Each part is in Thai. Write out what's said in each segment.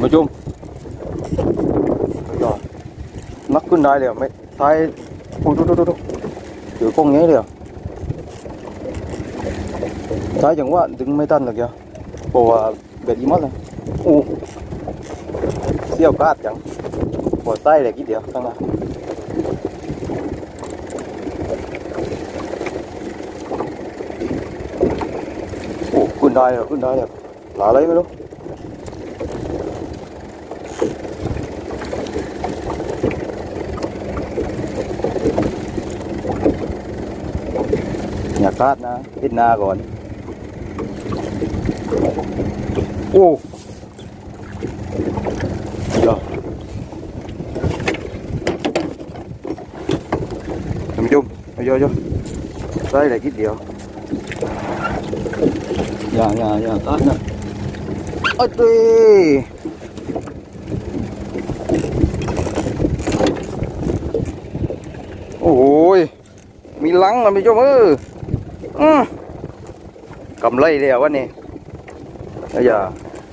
านผู้ชมยอดนักขึ้นได้เลยอะไม่ท้ายโอ้ดูดูดูดูถือกล้องงี้เลยอะท้ายจังหวะดึงไม่ทันหร อกเดียวเพราะว่าเบ็ดอีมัดเลยโอ้เสี้ยวกาดจังปวดไส้เลยกี่เดียวข้างหน้าโอ้ขึ้นได้เลยขึ้นได้เลยหลาอะไรไม่รู้อย่าคาดนะพิดหน้าก่อน โอ้ยอดท่านผู้ชมเอาเยอะๆได้เลยคิดเดียว อย่าอย่าอย่าคาดนะเอ้ยตีโอ้ยมีลังนะพี่ชมเอออืม กำไรเลยอะวันนี้ไอ้ยา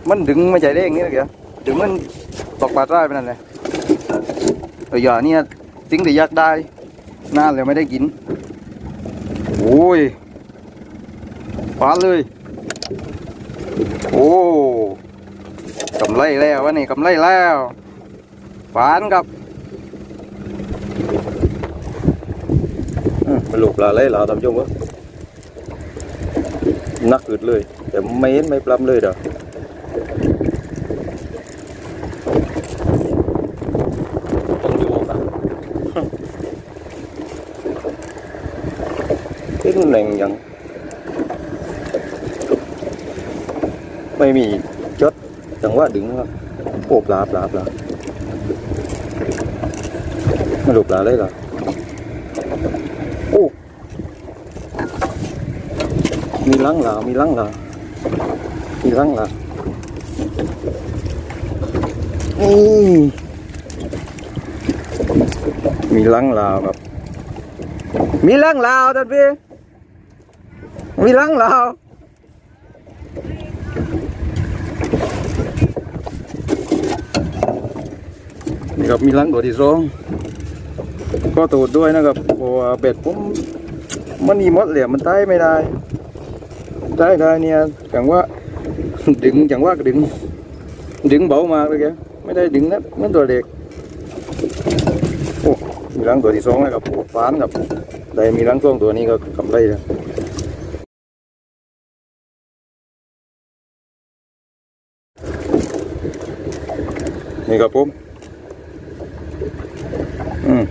มันดึงไม่ใจเด้งนี่นะแกดึงมันตกปลาได้ไปนั่นเลยไอ้ยาเนี่ยสิ่งที่อยากได้นานเลยไม่ได้กินโอ้ยปานเลย โอ้กำไรแล้ววันนี้กำไรแล้วปานครับมันหลุกปลาเลยเหรอท่านผู้ชมวะ นักอึดเลย แต่ไม่เห็นไม่ปล้ำเลยเด้อต้องดูนะที่นู่นแรงยัง ไม่มีจดจังหวะดึงครับโอ้ปลาปลาปลาไม่หลุกปลาเลยหรอโอ้ มีลังหรอมีลังหรอมีลังเหรอนี่มีลังลาวครับ มีลังลาวท่านพี่ มีลังลาวนี่ครับมีลังตัวที่สองก็ตูดด้วยนะครับเพราะว่าเบ็ดผมมันมีมดเหลี่ยมมันใต้ไม่ได้ ใต้ได้เนี่ยจังว่าดึงจังว่าดึง ดึงเบามากเลยแกไม่ได้ดึงนะมันตัวเด็กโอ้มีรังตัวที่สองนะครับฟานครับได้มีรังสองตัวนี้ก็กำไรแล้วนี่ครับผมอืม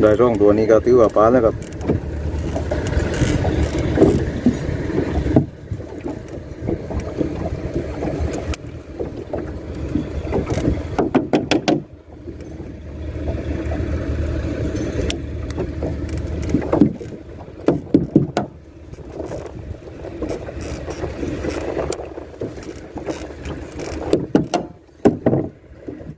ได้ร่องตัวนี้ก็ถือว่าปลาแล้วครับ